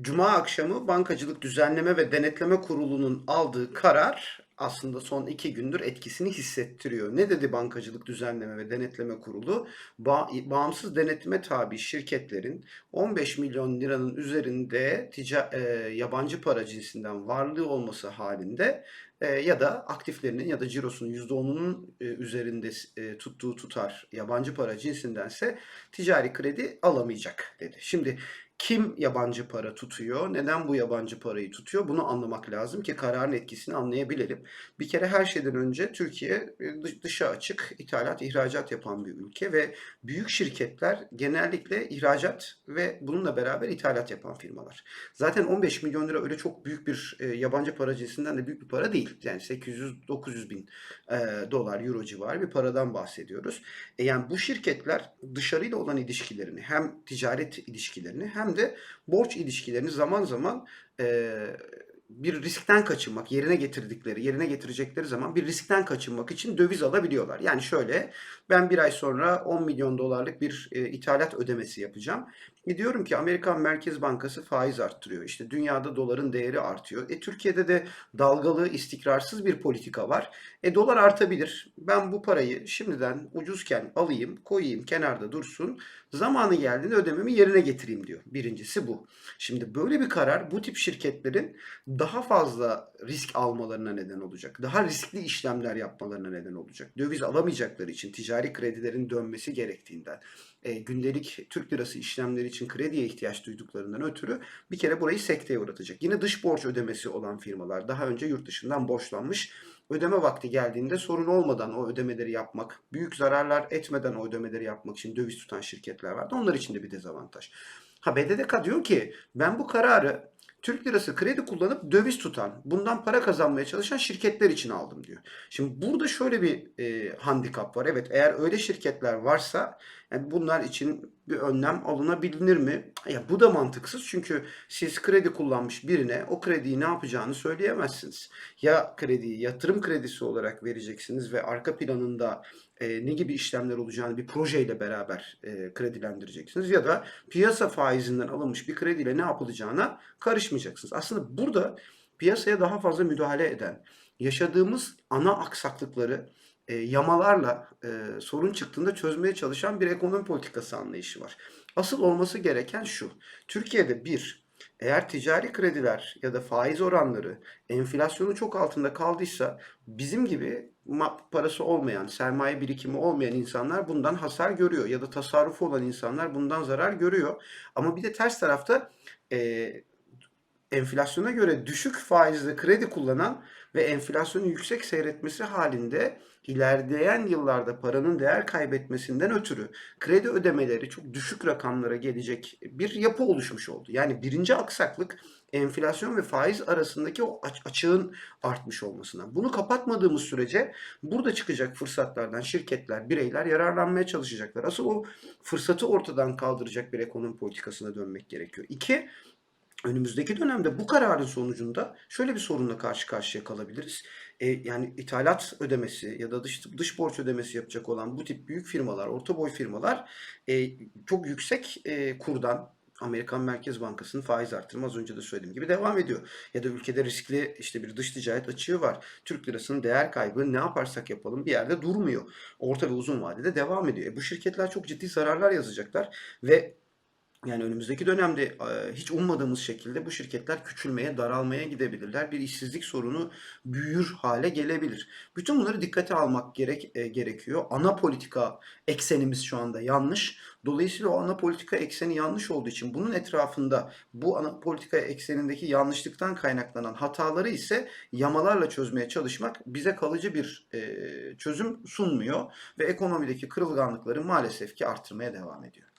Cuma akşamı Bankacılık Düzenleme ve Denetleme Kurulu'nun aldığı karar aslında son iki gündür etkisini hissettiriyor. Ne dedi Bankacılık Düzenleme ve Denetleme Kurulu? Ba- bağımsız denetime tabi şirketlerin 15 milyon liranın üzerinde tica- e, yabancı para cinsinden varlığı olması halinde e, ya da aktiflerinin ya da cirosunun %10'unun e, üzerinde e, tuttuğu tutar yabancı para cinsindense ticari kredi alamayacak dedi. Şimdi kim yabancı para tutuyor? Neden bu yabancı parayı tutuyor? Bunu anlamak lazım ki kararın etkisini anlayabilelim. Bir kere her şeyden önce Türkiye e, dış- dışa açık, ithalat, ihracat yapan bir ülke ve büyük şirketler genellikle ihracat ve bununla beraber ithalat yapan firmalar. Zaten 15 milyon lira öyle çok büyük bir e, yabancı para cinsinden de büyük bir para değil. Yani 800-900 bin e, dolar, euro civarı bir paradan bahsediyoruz. Yani bu şirketler dışarıyla olan ilişkilerini hem ticaret ilişkilerini hem de borç ilişkilerini zaman zaman e, bir riskten kaçınmak, yerine getirdikleri, yerine getirecekleri zaman bir riskten kaçınmak için döviz alabiliyorlar. Yani şöyle, ben bir ay sonra 10 milyon dolarlık bir e, ithalat ödemesi yapacağım. E diyorum ki Amerikan Merkez Bankası faiz arttırıyor. İşte dünyada doların değeri artıyor. E Türkiye'de de dalgalı, istikrarsız bir politika var. E dolar artabilir. Ben bu parayı şimdiden ucuzken alayım, koyayım, kenarda dursun. Zamanı geldiğinde ödememi yerine getireyim diyor. Birincisi bu. Şimdi böyle bir karar bu tip şirketlerin daha fazla risk almalarına neden olacak. Daha riskli işlemler yapmalarına neden olacak. Döviz alamayacakları için ticari kredilerin dönmesi gerektiğinden, e, gündelik Türk lirası işlemleri için krediye ihtiyaç duyduklarından ötürü bir kere burayı sekteye uğratacak. Yine dış borç ödemesi olan firmalar daha önce yurt dışından borçlanmış ödeme vakti geldiğinde sorun olmadan o ödemeleri yapmak, büyük zararlar etmeden o ödemeleri yapmak için döviz tutan şirketler vardı. Onlar için de bir dezavantaj. Ha BDDK diyor ki ben bu kararı Türk lirası kredi kullanıp döviz tutan, bundan para kazanmaya çalışan şirketler için aldım diyor. Şimdi burada şöyle bir e, handikap var. Evet eğer öyle şirketler varsa yani bunlar için bir önlem alınabilir mi? Ya bu da mantıksız çünkü siz kredi kullanmış birine o krediyi ne yapacağını söyleyemezsiniz. Ya krediyi yatırım kredisi olarak vereceksiniz ve arka planında e, ne gibi işlemler olacağını bir projeyle beraber e, kredilendireceksiniz ya da piyasa faizinden alınmış bir krediyle ne yapılacağına karışmayacaksınız. Aslında burada piyasaya daha fazla müdahale eden, yaşadığımız ana aksaklıkları e, yamalarla e, sorun çıktığında çözmeye çalışan bir ekonomi politikası anlayışı var. Asıl olması gereken şu. Türkiye'de bir, eğer ticari krediler ya da faiz oranları enflasyonun çok altında kaldıysa bizim gibi parası olmayan, sermaye birikimi olmayan insanlar bundan hasar görüyor ya da tasarrufu olan insanlar bundan zarar görüyor. Ama bir de ters tarafta e, enflasyona göre düşük faizle kredi kullanan ve enflasyonun yüksek seyretmesi halinde ilerleyen yıllarda paranın değer kaybetmesinden ötürü kredi ödemeleri çok düşük rakamlara gelecek bir yapı oluşmuş oldu. Yani birinci aksaklık enflasyon ve faiz arasındaki o aç- açığın artmış olmasına. Bunu kapatmadığımız sürece burada çıkacak fırsatlardan şirketler, bireyler yararlanmaya çalışacaklar. Asıl o fırsatı ortadan kaldıracak bir ekonomi politikasına dönmek gerekiyor. İki, önümüzdeki dönemde bu kararın sonucunda şöyle bir sorunla karşı karşıya kalabiliriz. E, yani ithalat ödemesi ya da dış dış borç ödemesi yapacak olan bu tip büyük firmalar, orta boy firmalar e, çok yüksek e, kurdan Amerikan Merkez Bankası'nın faiz artırımı az önce de söylediğim gibi devam ediyor. Ya da ülkede riskli işte bir dış ticaret açığı var. Türk lirasının değer kaybı ne yaparsak yapalım bir yerde durmuyor. Orta ve uzun vadede devam ediyor. E, bu şirketler çok ciddi zararlar yazacaklar ve yani önümüzdeki dönemde hiç ummadığımız şekilde bu şirketler küçülmeye, daralmaya gidebilirler. Bir işsizlik sorunu büyür hale gelebilir. Bütün bunları dikkate almak gerek gerekiyor. Ana politika eksenimiz şu anda yanlış. Dolayısıyla o ana politika ekseni yanlış olduğu için bunun etrafında bu ana politika eksenindeki yanlışlıktan kaynaklanan hataları ise yamalarla çözmeye çalışmak bize kalıcı bir çözüm sunmuyor ve ekonomideki kırılganlıkları maalesef ki arttırmaya devam ediyor.